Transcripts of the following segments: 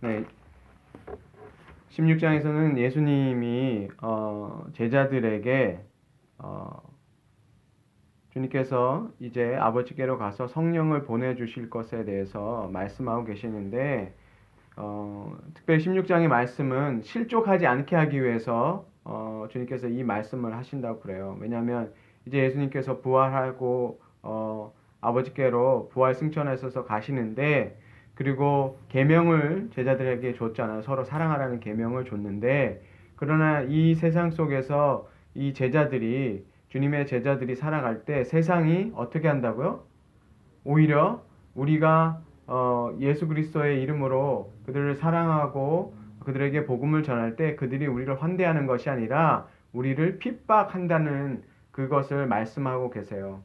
네. 16장에서는 예수님이 어, 제자들에게 어, 주님께서 이제 아버지께로 가서 성령을 보내주실 것에 대해서 말씀하고 계시는데 어, 특별히 16장의 말씀은 실족하지 않게 하기 위해서 어, 주님께서 이 말씀을 하신다고 그래요. 왜냐하면 이제 예수님께서 부활하고 어, 아버지께로 부활 승천하셔서 가시는데 그리고 계명을 제자들에게 줬잖아요. 서로 사랑하라는 계명을 줬는데 그러나 이 세상 속에서 이 제자들이 주님의 제자들이 살아갈 때 세상이 어떻게 한다고요? 오히려 우리가 어, 예수 그리스도의 이름으로 그들을 사랑하고 그들에게 복음을 전할 때 그들이 우리를 환대하는 것이 아니라 우리를 핍박한다는 그것을 말씀하고 계세요.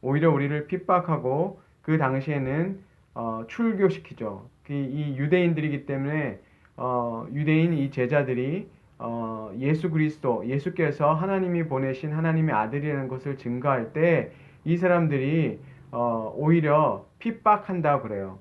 오히려 우리를 핍박하고 그 당시에는 어, 출교시키죠. 그이 유대인들이기 때문에 어, 유대인 이 제자들이 어, 예수 그리스도, 예수께서 하나님이 보내신 하나님의 아들이라는 것을 증거할 때 이 사람들이 어, 오히려 핍박한다 그래요.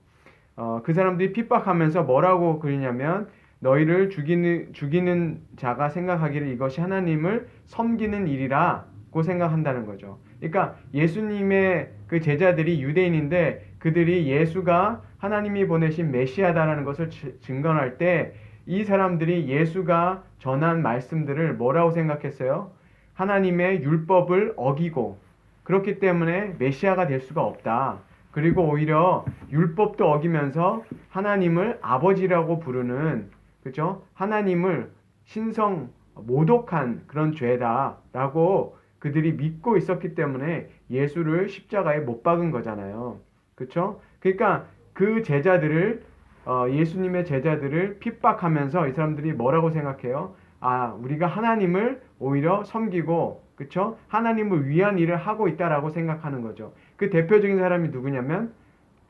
어, 그 사람들이 핍박하면서 뭐라고 그러냐면 너희를 죽이는 죽이는 자가 생각하기를 이것이 하나님을 섬기는 일이라고 생각한다는 거죠. 그러니까 예수님의 그 제자들이 유대인인데 그들이 예수가 하나님이 보내신 메시아다라는 것을 증거할 때 이 사람들이 예수가 전한 말씀들을 뭐라고 생각했어요? 하나님의 율법을 어기고 그렇기 때문에 메시아가 될 수가 없다. 그리고 오히려 율법도 어기면서 하나님을 아버지라고 부르는 그죠? 하나님을 신성 모독한 그런 죄다라고 그들이 믿고 있었기 때문에 예수를 십자가에 못 박은 거잖아요. 그렇죠? 그러니까 그 제자들을 어, 예수님의 제자들을 핍박하면서 이 사람들이 뭐라고 생각해요? 아, 우리가 하나님을 오히려 섬기고 그렇죠? 하나님을 위한 일을 하고 있다라고 생각하는 거죠. 그 대표적인 사람이 누구냐면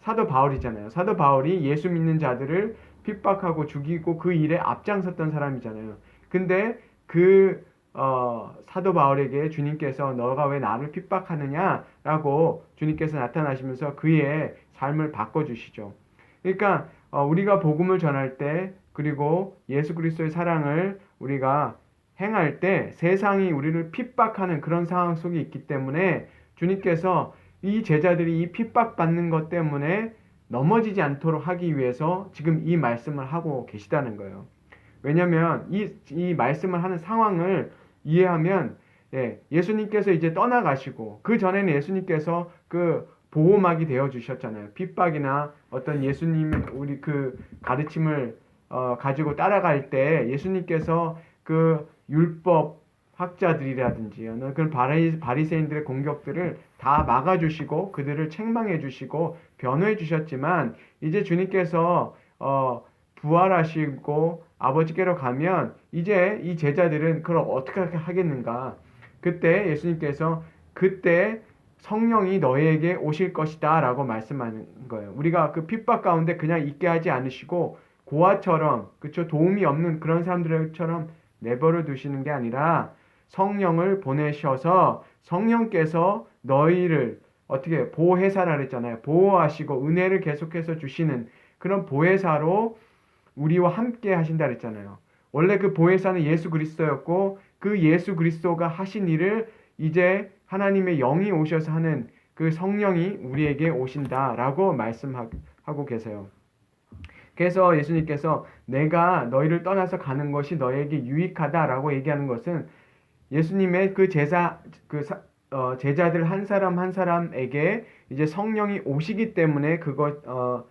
사도 바울이잖아요. 사도 바울이 예수 믿는 자들을 핍박하고 죽이고 그 일에 앞장섰던 사람이잖아요. 근데 그 어, 사도 바울에게 주님께서 너가 왜 나를 핍박하느냐라고 주님께서 나타나시면서 그의 삶을 바꿔주시죠. 그러니까 어, 우리가 복음을 전할 때 그리고 예수 그리스도의 사랑을 우리가 행할 때 세상이 우리를 핍박하는 그런 상황 속에 있기 때문에 주님께서 이 제자들이 이 핍박받는 것 때문에 넘어지지 않도록 하기 위해서 지금 이 말씀을 하고 계시다는 거예요. 왜냐하면 이, 이 말씀을 하는 상황을 이해하면 예, 예수님께서 이제 떠나가시고 그 전에는 예수님께서 그 보호막이 되어 주셨잖아요. 핍박이나 어떤 예수님 우리 그 가르침을 어, 가지고 따라갈 때 예수님께서 그 율법 학자들이라든지 그런 바리, 바리새인들의 공격들을 다 막아주시고 그들을 책망해 주시고 변호해 주셨지만 이제 주님께서 어, 부활하시고 아버지께로 가면 이제 이 제자들은 그걸 어떻게 하겠는가? 그때 예수님께서 그때 성령이 너희에게 오실 것이다 라고 말씀하는 거예요. 우리가 그 핍박 가운데 그냥 있게 하지 않으시고 고아처럼 그쵸 도움이 없는 그런 사람들처럼 내버려 두시는 게 아니라 성령을 보내셔서 성령께서 너희를 어떻게 보혜사라 그랬잖아요. 보호하시고 은혜를 계속해서 주시는 그런 보혜사로 우리와 함께 하신다 그랬잖아요. 원래 그 보혜사는 예수 그리스도였고 그 예수 그리스도가 하신 일을 이제 하나님의 영이 오셔서 하는 그 성령이 우리에게 오신다라고 말씀하고 계세요. 그래서 예수님께서 내가 너희를 떠나서 가는 것이 너에게 유익하다라고 얘기하는 것은 예수님의 그 제자 그 사, 어, 제자들 한 사람 한 사람에게 이제 성령이 오시기 때문에 그것 어,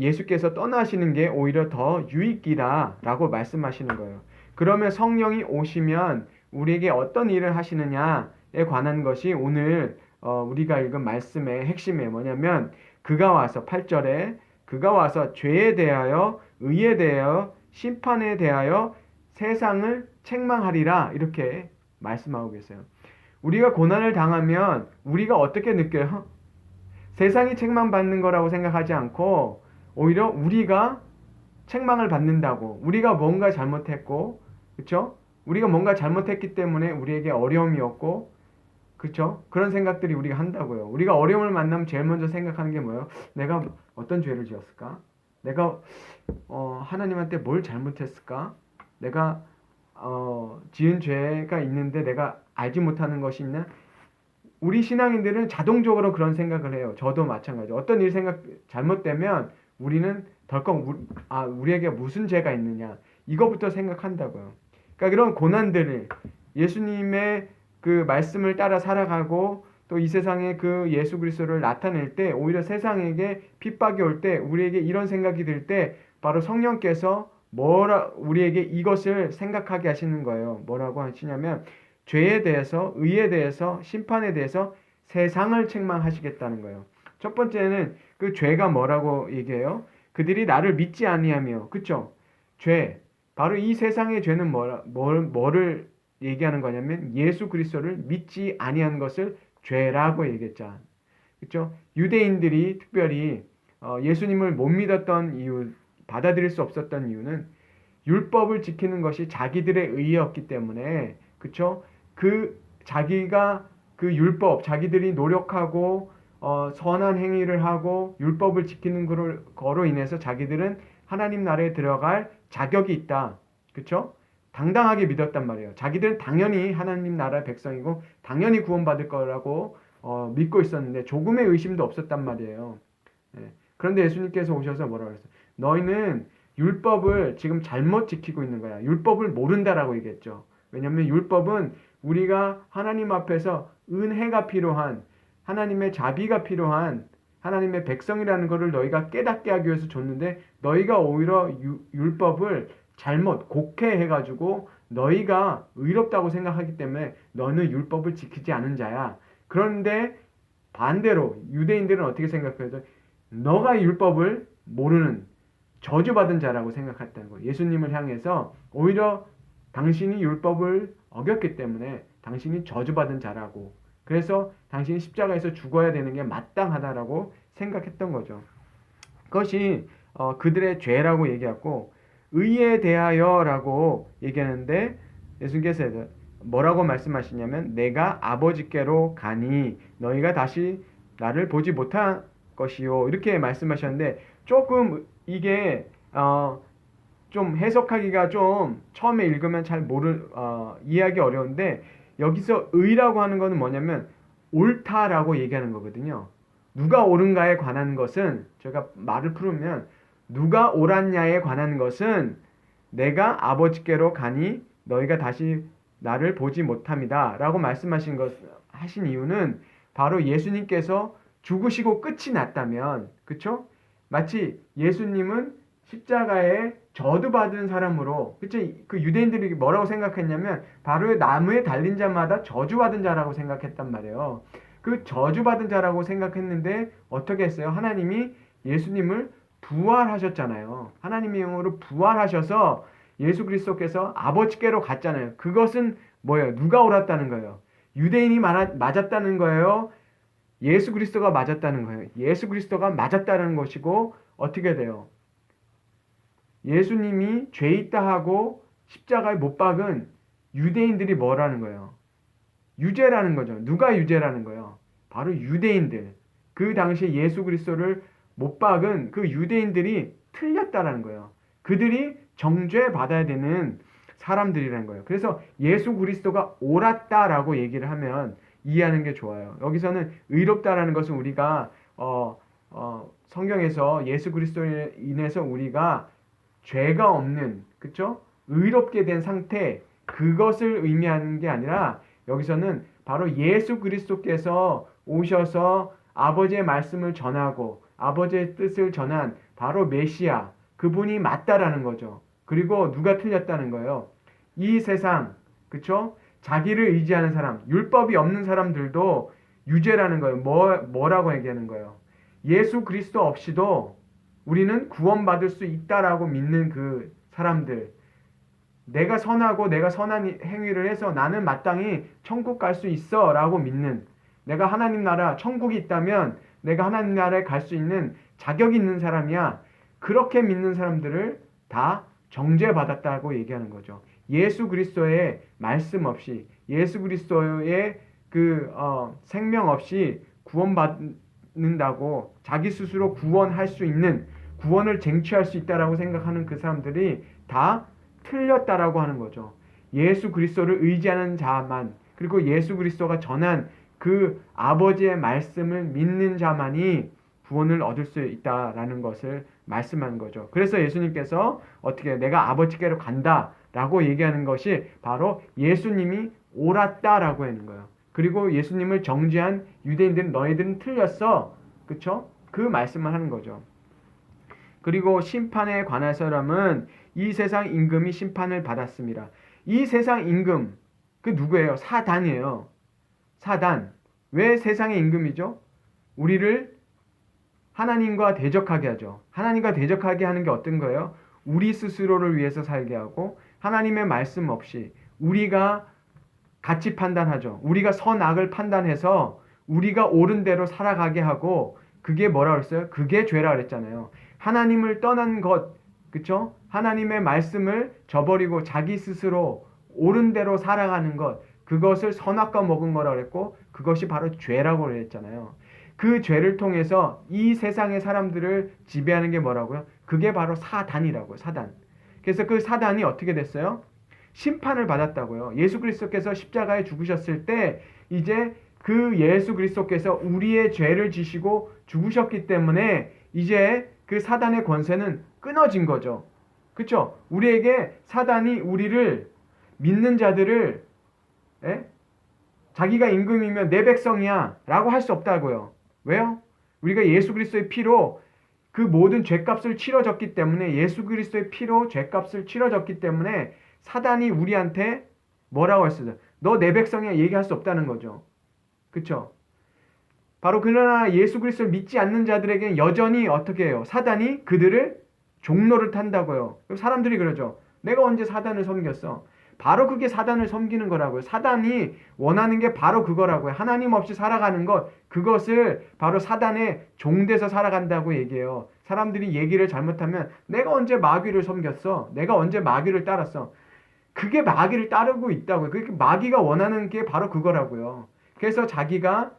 예수께서 떠나시는 게 오히려 더 유익이다라고 말씀하시는 거예요. 그러면 성령이 오시면 우리에게 어떤 일을 하시느냐에 관한 것이 오늘 어, 우리가 읽은 말씀의 핵심이 뭐냐면 그가 와서 8절에 그가 와서 죄에 대하여 의에 대하여 심판에 대하여 세상을 책망하리라 이렇게 말씀하고 계세요. 우리가 고난을 당하면 우리가 어떻게 느껴요? 세상이 책망 받는 거라고 생각하지 않고 오히려 우리가 책망을 받는다고 우리가 뭔가 잘못했고 그렇죠? 우리가 뭔가 잘못했기 때문에 우리에게 어려움이었고 그렇죠? 그런 생각들이 우리가 한다고요. 우리가 어려움을 만나면 제일 먼저 생각하는 게 뭐예요? 내가 어떤 죄를 지었을까? 내가 어, 하나님한테 뭘 잘못했을까? 내가 어, 지은 죄가 있는데 내가 알지 못하는 것이 있나? 우리 신앙인들은 자동적으로 그런 생각을 해요. 저도 마찬가지. 어떤 일 생각 잘못되면 우리는 덜컥 우, 아 우리에게 무슨 죄가 있느냐 이거부터 생각한다고요. 그러니까 그런 고난들을 예수님의 그 말씀을 따라 살아가고 또 이 세상에 그 예수 그리스도를 나타낼 때 오히려 세상에게 핍박이 올 때 우리에게 이런 생각이 들 때 바로 성령께서 뭐라 우리에게 이것을 생각하게 하시는 거예요. 뭐라고 하시냐면 죄에 대해서 의에 대해서 심판에 대해서 세상을 책망하시겠다는 거예요. 첫 번째는 그 죄가 뭐라고 얘기해요? 그들이 나를 믿지 아니하며 그쵸? 죄 바로 이 세상의 죄는 뭐라, 뭘, 뭐를 얘기하는 거냐면 예수 그리스도를 믿지 아니한 것을 죄라고 얘기했잖아. 그렇죠? 유대인들이 특별히 어, 예수님을 못 믿었던 이유, 받아들일 수 없었던 이유는 율법을 지키는 것이 자기들의 의였기 때문에 그렇죠? 그 자기가 그 율법, 자기들이 노력하고 어, 선한 행위를 하고 율법을 지키는 거로, 거로 인해서 자기들은 하나님 나라에 들어갈 자격이 있다. 그렇죠? 당당하게 믿었단 말이에요. 자기들은 당연히 하나님 나라의 백성이고 당연히 구원받을 거라고 어, 믿고 있었는데 조금의 의심도 없었단 말이에요. 네. 그런데 예수님께서 오셔서 뭐라고 그랬어요? 너희는 율법을 지금 잘못 지키고 있는 거야. 율법을 모른다라고 얘기했죠. 왜냐하면 율법은 우리가 하나님 앞에서 은혜가 필요한 하나님의 자비가 필요한 하나님의 백성이라는 것을 너희가 깨닫게 하기 위해서 줬는데 너희가 오히려 유, 율법을 잘못 곡해해 가지고 너희가 의롭다고 생각하기 때문에 너는 율법을 지키지 않은 자야. 그런데 반대로 유대인들은 어떻게 생각해요? 너가 율법을 모르는 저주받은 자라고 생각했다는 거예요. 예수님을 향해서 오히려 당신이 율법을 어겼기 때문에 당신이 저주받은 자라고 그래서 당신이 십자가에서 죽어야 되는 게 마땅하다라고 생각했던 거죠. 그것이 어, 그들의 죄라고 얘기하고 의에 대하여라고 얘기하는데 예수님께서 뭐라고 말씀하시냐면 내가 아버지께로 가니 너희가 다시 나를 보지 못한 것이요 이렇게 말씀하셨는데 조금 이게 어, 좀 해석하기가 좀 처음에 읽으면 잘 모르 어, 이해하기 어려운데 여기서 의라고 하는 것은 뭐냐면 옳다라고 얘기하는 거거든요. 누가 옳은가에 관한 것은 제가 말을 풀으면 누가 옳았냐에 관한 것은 내가 아버지께로 가니 너희가 다시 나를 보지 못합니다. 라고 말씀하신 것, 하신 이유는 바로 예수님께서 죽으시고 끝이 났다면, 그쵸? 마치 예수님은 십자가에 저주받은 사람으로, 그쵸? 그 유대인들이 뭐라고 생각했냐면, 바로 나무에 달린 자마다 저주받은 자라고 생각했단 말이에요. 그 저주받은 자라고 생각했는데, 어떻게 했어요? 하나님이 예수님을 부활하셨잖아요. 하나님의 영으로 부활하셔서 예수 그리스도께서 아버지께로 갔잖아요. 그것은 뭐예요? 누가 옳았다는 거예요? 유대인이 맞았다는 거예요? 예수 그리스도가 맞았다는 거예요. 예수 그리스도가 맞았다는 것이고 어떻게 돼요? 예수님이 죄 있다 하고 십자가에 못 박은 유대인들이 뭐라는 거예요? 유죄라는 거죠. 누가 유죄라는 거예요? 바로 유대인들. 그 당시에 예수 그리스도를 못 박은 그 유대인들이 틀렸다라는 거예요. 그들이 정죄 받아야 되는 사람들이라는 거예요. 그래서 예수 그리스도가 옳았다라고 얘기를 하면 이해하는 게 좋아요. 여기서는 의롭다라는 것은 우리가 어, 어, 성경에서 예수 그리스도에 인해서 우리가 죄가 없는 그쵸? 의롭게 된 상태 그것을 의미하는 게 아니라 여기서는 바로 예수 그리스도께서 오셔서 아버지의 말씀을 전하고 아버지의 뜻을 전한 바로 메시아 그분이 맞다라는 거죠. 그리고 누가 틀렸다는 거예요. 이 세상 그쵸? 자기를 의지하는 사람 율법이 없는 사람들도 유죄라는 거예요. 뭐 뭐라고 얘기하는 거예요? 예수 그리스도 없이도 우리는 구원받을 수 있다라고 믿는 그 사람들 내가 선하고 내가 선한 행위를 해서 나는 마땅히 천국 갈 수 있어 라고 믿는 내가 하나님 나라 천국이 있다면 내가 하나님 나라에 갈 수 있는 자격이 있는 사람이야. 그렇게 믿는 사람들을 다 정죄받았다고 얘기하는 거죠. 예수 그리스도의 말씀 없이 예수 그리스도의 그 어, 생명 없이 구원받는다고 자기 스스로 구원할 수 있는 구원을 쟁취할 수 있다라고 생각하는 그 사람들이 다 틀렸다라고 하는 거죠. 예수 그리스도를 의지하는 자만 그리고 예수 그리스도가 전한 그 아버지의 말씀을 믿는 자만이 구원을 얻을 수 있다라는 것을 말씀한 거죠. 그래서 예수님께서 어떻게 내가 아버지께로 간다라고 얘기하는 것이 바로 예수님이 옳았다라고 하는 거예요. 그리고 예수님을 정죄한 유대인들은 너희들은 틀렸어. 그쵸? 그 말씀을 하는 거죠. 그리고 심판에 관해서라면 이 세상 임금이 심판을 받았습니다. 이 세상 임금 그 누구예요? 사단이에요. 사단. 왜 세상의 임금이죠? 우리를 하나님과 대적하게 하죠. 하나님과 대적하게 하는 게 어떤 거예요? 우리 스스로를 위해서 살게 하고 하나님의 말씀 없이 우리가 가치 판단하죠. 우리가 선악을 판단해서 우리가 옳은 대로 살아가게 하고 그게 뭐라 그랬어요? 그게 죄라 그랬잖아요. 하나님을 떠난 것, 그쵸? 하나님의 말씀을 저버리고 자기 스스로 옳은 대로 살아가는 것, 그것을 선악과 먹은 거라 그랬고 그것이 바로 죄라고 그랬잖아요. 그 죄를 통해서 이 세상의 사람들을 지배하는 게 뭐라고요? 그게 바로 사단이라고요. 사단. 그래서 그 사단이 어떻게 됐어요? 심판을 받았다고요. 예수 그리스도께서 십자가에 죽으셨을 때 이제 그 예수 그리스도께서 우리의 죄를 지시고 죽으셨기 때문에 이제 그 사단의 권세는 끊어진 거죠. 그렇죠? 우리에게 사단이 우리를 믿는 자들을 에? 자기가 임금이면 내 백성이야라고 할 수 없다고요. 왜요? 우리가 예수 그리스도의 피로 그 모든 죄값을 치러졌기 때문에 예수 그리스도의 피로 죄값을 치러졌기 때문에 사단이 우리한테 뭐라고 했어요? 너 내 백성이야 얘기할 수 없다는 거죠. 그쵸? 바로 그러나 예수 그리스도를 믿지 않는 자들에게는 여전히 어떻게 해요? 사단이 그들을 종로를 탄다고요. 사람들이 그러죠. 내가 언제 사단을 섬겼어? 바로 그게 사단을 섬기는 거라고요. 사단이 원하는 게 바로 그거라고요. 하나님 없이 살아가는 것, 그것을 바로 사단의 종돼서 살아간다고 얘기해요. 사람들이 얘기를 잘못하면 내가 언제 마귀를 섬겼어? 내가 언제 마귀를 따랐어? 그게 마귀를 따르고 있다고요. 그게 마귀가 원하는 게 바로 그거라고요. 그래서 자기가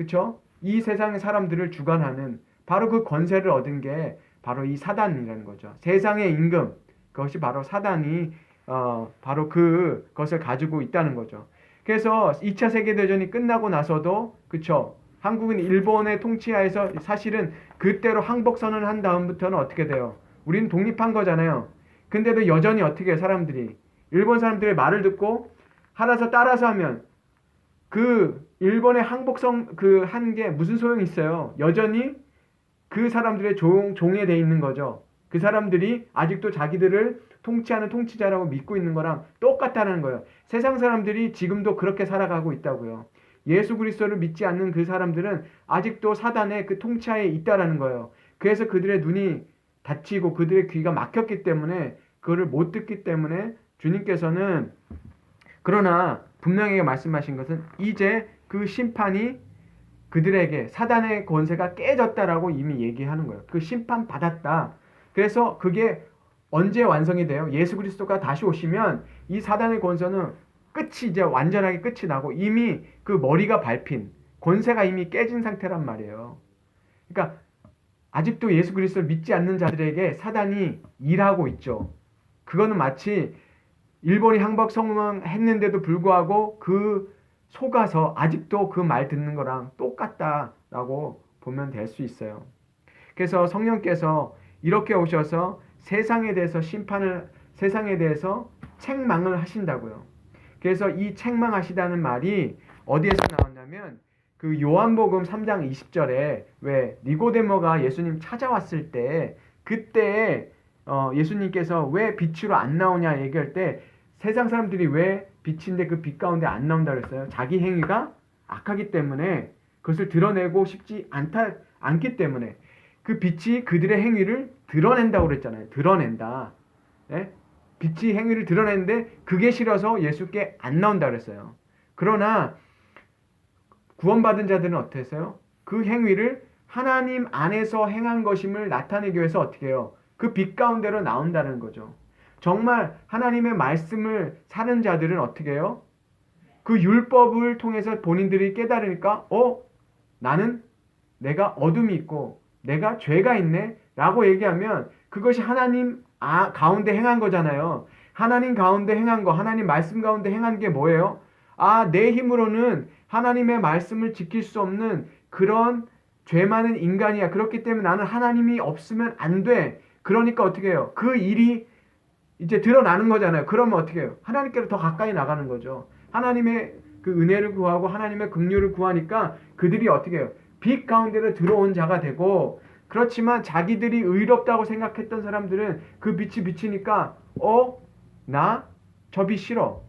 그쵸? 이 세상의 사람들을 주관하는 바로 그 권세를 얻은 게 바로 이 사단이라는 거죠. 세상의 임금 그것이 바로 사단이 어, 바로 그 것을 가지고 있다는 거죠. 그래서 2차 세계 대전이 끝나고 나서도 그쵸 한국은 일본의 통치하에서 사실은 그때로 항복 선언을 한 다음부터는 어떻게 돼요? 우리는 독립한 거잖아요. 근데도 여전히 어떻게 사람들이 일본 사람들의 말을 듣고 알아서 따라서 하면 그 일본의 항복성 그 한 게 무슨 소용이 있어요? 여전히 그 사람들의 종 종에 돼 있는 거죠. 그 사람들이 아직도 자기들을 통치하는 통치자라고 믿고 있는 거랑 똑같다는 거예요. 세상 사람들이 지금도 그렇게 살아가고 있다고요. 예수 그리스도를 믿지 않는 그 사람들은 아직도 사단의 그 통치하에 있다라는 거예요. 그래서 그들의 눈이 닫히고 그들의 귀가 막혔기 때문에 그거를 못 듣기 때문에 주님께서는 그러나 분명히 말씀하신 것은 이제 그 심판이 그들에게 사단의 권세가 깨졌다라고 이미 얘기하는 거예요. 그 심판 받았다. 그래서 그게 언제 완성이 돼요? 예수 그리스도가 다시 오시면 이 사단의 권세는 끝이 이제 완전하게 끝이 나고 이미 그 머리가 밟힌 권세가 이미 깨진 상태란 말이에요. 그러니까 아직도 예수 그리스도를 믿지 않는 자들에게 사단이 일하고 있죠. 그거는 마치 일본이 항복 성공했는데도 불구하고 그 속아서 아직도 그 말 듣는 거랑 똑같다라고 보면 될 수 있어요. 그래서 성령께서 이렇게 오셔서 세상에 대해서 심판을 세상에 대해서 책망을 하신다고요. 그래서 이 책망하시다는 말이 어디에서 나왔냐면 그 요한복음 3장 20절에 왜 니고데모가 예수님 찾아왔을 때 그때 어 예수님께서 왜 빛으로 안 나오냐 얘기할 때 세상 사람들이 왜 빛인데 그 빛 가운데 안 나온다 그랬어요. 자기 행위가 악하기 때문에 그것을 드러내고 싶지 않다 않기 때문에 그 빛이 그들의 행위를 드러낸다고 그랬잖아요. 드러낸다. 네? 빛이 행위를 드러내는데 그게 싫어서 예수께 안 나온다 그랬어요. 그러나 구원받은 자들은 어땠어요? 그 행위를 하나님 안에서 행한 것임을 나타내기 위해서 어떻게 해요? 그 빛 가운데로 나온다는 거죠. 정말 하나님의 말씀을 사는 자들은 어떻게 해요? 그 율법을 통해서 본인들이 깨달으니까 어? 나는 내가 어둠이 있고 내가 죄가 있네 라고 얘기하면 그것이 하나님 아, 가운데 행한 거잖아요. 하나님 가운데 행한 거, 하나님 말씀 가운데 행한 게 뭐예요? 아, 내 힘으로는 하나님의 말씀을 지킬 수 없는 그런 죄 많은 인간이야. 그렇기 때문에 나는 하나님이 없으면 안 돼. 그러니까 어떻게 해요? 그 일이 이제 드러나는 거잖아요. 그러면 어떻게 해요? 하나님께로 더 가까이 나가는 거죠. 하나님의 그 은혜를 구하고 하나님의 긍휼을 구하니까 그들이 어떻게 해요? 빛 가운데로 들어온 자가 되고 그렇지만 자기들이 의롭다고 생각했던 사람들은 그 빛이 비치니까 어? 나 저 빛 싫어.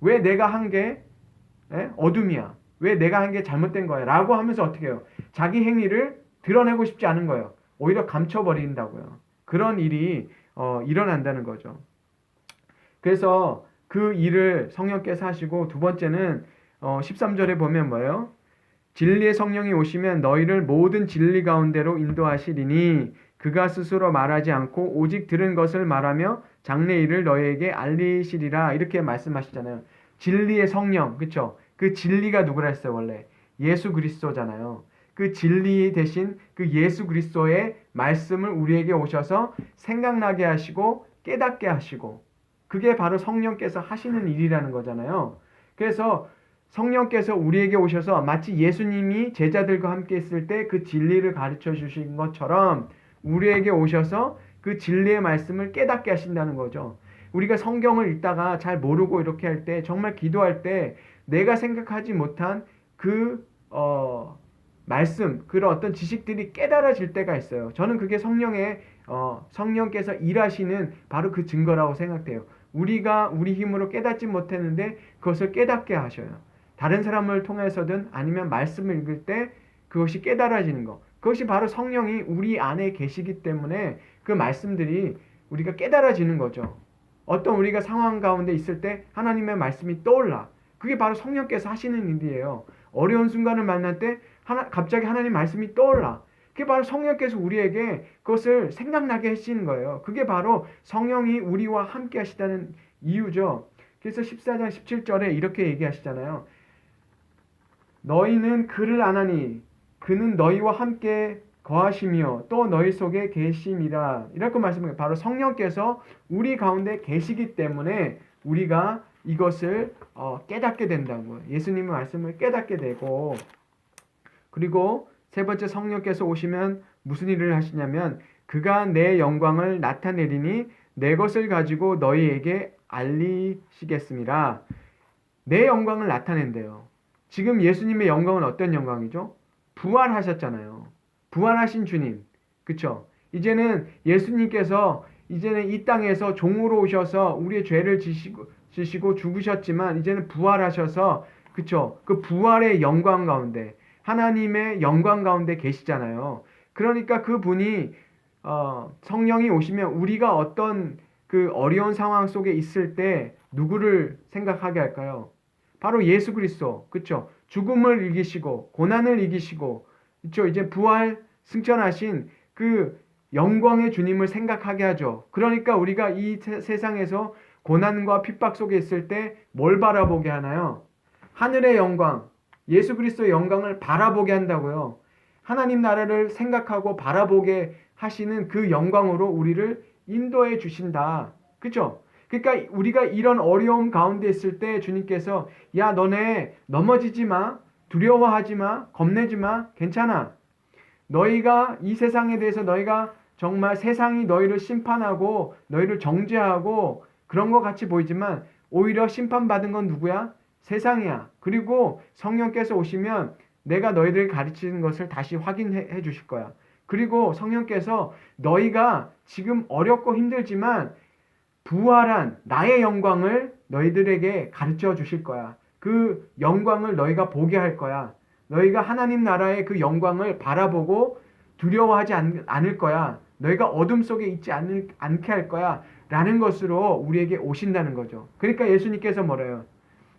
왜 내가 한 게 어둠이야. 왜 내가 한 게 잘못된 거야. 라고 하면서 어떻게 해요? 자기 행위를 드러내고 싶지 않은 거예요. 오히려 감춰버린다고요. 그런 일이 어, 일어난다는 거죠. 그래서 그 일을 성령께서 하시고 두 번째는 어, 13절에 보면 뭐예요? 진리의 성령이 오시면 너희를 모든 진리 가운데로 인도하시리니 그가 스스로 말하지 않고 오직 들은 것을 말하며 장래 일을 너희에게 알리시리라 이렇게 말씀하시잖아요. 진리의 성령, 그렇죠? 그 진리가 누구라 했어요, 원래? 예수 그리스도잖아요. 그 진리 대신 그 예수 그리스도의 말씀을 우리에게 오셔서 생각나게 하시고 깨닫게 하시고 그게 바로 성령께서 하시는 일이라는 거잖아요. 그래서 성령께서 우리에게 오셔서 마치 예수님이 제자들과 함께 있을 때 그 진리를 가르쳐 주신 것처럼 우리에게 오셔서 그 진리의 말씀을 깨닫게 하신다는 거죠. 우리가 성경을 읽다가 잘 모르고 이렇게 할 때 정말 기도할 때 내가 생각하지 못한 그 어, 말씀 그런 어떤 지식들이 깨달아질 때가 있어요. 저는 그게 성령의 어, 성령께서 일하시는 바로 그 증거라고 생각돼요. 우리가 우리 힘으로 깨닫지 못했는데 그것을 깨닫게 하셔요. 다른 사람을 통해서든 아니면 말씀을 읽을 때 그것이 깨달아지는 것. 그것이 바로 성령이 우리 안에 계시기 때문에 그 말씀들이 우리가 깨달아지는 거죠. 어떤 우리가 상황 가운데 있을 때 하나님의 말씀이 떠올라. 그게 바로 성령께서 하시는 일이에요. 어려운 순간을 만날 때 하나, 갑자기 하나님 말씀이 떠올라. 그게 바로 성령께서 우리에게 그것을 생각나게 하시는 거예요. 그게 바로 성령이 우리와 함께 하시다는 이유죠. 그래서 14장 17절에 이렇게 얘기하시잖아요. 너희는 그를 아나니 그는 너희와 함께 거하시며 또 너희 속에 계심이라 이렇게 말씀해요. 바로 성령께서 우리 가운데 계시기 때문에 우리가 이것을 어, 깨닫게 된다는. 예수님의 말씀을 깨닫게 되고 그리고 세 번째 성령께서 오시면 무슨 일을 하시냐면 그가 내 영광을 나타내리니 내 것을 가지고 너희에게 알리시겠습니다. 내 영광을 나타낸대요. 지금 예수님의 영광은 어떤 영광이죠? 부활하셨잖아요. 부활하신 주님. 그쵸? 이제는 예수님께서 이제는 이 땅에서 종으로 오셔서 우리의 죄를 지시고, 지시고 죽으셨지만 이제는 부활하셔서 그쵸? 그 부활의 영광 가운데 하나님의 영광 가운데 계시잖아요. 그러니까 그 분이 어, 성령이 오시면 우리가 어떤 그 어려운 상황 속에 있을 때 누구를 생각하게 할까요? 바로 예수 그리스도. 그쵸 죽음을 이기시고 고난을 이기시고 그쵸 이제 부활 승천하신 그 영광의 주님을 생각하게 하죠. 그러니까 우리가 이 세상에서 고난과 핍박 속에 있을 때 뭘 바라보게 하나요? 하늘의 영광, 예수 그리스도의 영광을 바라보게 한다고요. 하나님 나라를 생각하고 바라보게 하시는 그 영광으로 우리를 인도해 주신다. 그죠? 그러니까 우리가 이런 어려움 가운데 있을 때 주님께서 야 너네 넘어지지 마. 두려워하지 마. 겁내지 마. 괜찮아. 너희가 이 세상에 대해서 너희가 정말 세상이 너희를 심판하고 너희를 정죄하고 그런 것 같이 보이지만 오히려 심판받은 건 누구야? 세상이야. 그리고 성령께서 오시면 내가 너희들을 가르치는 것을 다시 확인해 주실 거야. 그리고 성령께서 너희가 지금 어렵고 힘들지만 부활한 나의 영광을 너희들에게 가르쳐 주실 거야. 그 영광을 너희가 보게 할 거야. 너희가 하나님 나라의 그 영광을 바라보고 두려워하지 않, 을 거야. 너희가 어둠 속에 있지 않을, 않게 할 거야. 라는 것으로 우리에게 오신다는 거죠. 그러니까 예수님께서 뭐래요?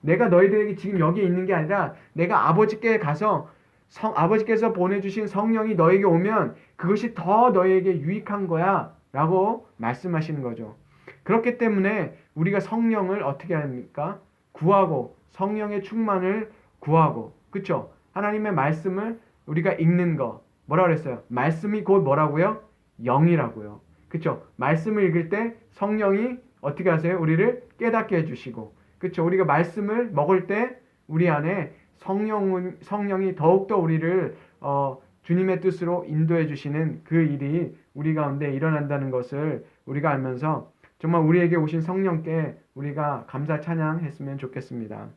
내가 너희들에게 지금 여기 있는 게 아니라 내가 아버지께 가서 성, 아버지께서 보내주신 성령이 너에게 오면 그것이 더 너에게 유익한 거야. 라고 말씀하시는 거죠. 그렇기 때문에 우리가 성령을 어떻게 합니까? 구하고 성령의 충만을 구하고 그쵸? 하나님의 말씀을 우리가 읽는 거 뭐라 그랬어요? 말씀이 곧 뭐라고요? 영이라고요. 그쵸? 말씀을 읽을 때 성령이 어떻게 하세요? 우리를 깨닫게 해주시고, 그쵸? 우리가 말씀을 먹을 때 우리 안에 성령, 성령이 더욱더 우리를, 어, 주님의 뜻으로 인도해 주시는 그 일이 우리 가운데 일어난다는 것을 우리가 알면서 정말 우리에게 오신 성령께 우리가 감사 찬양했으면 좋겠습니다.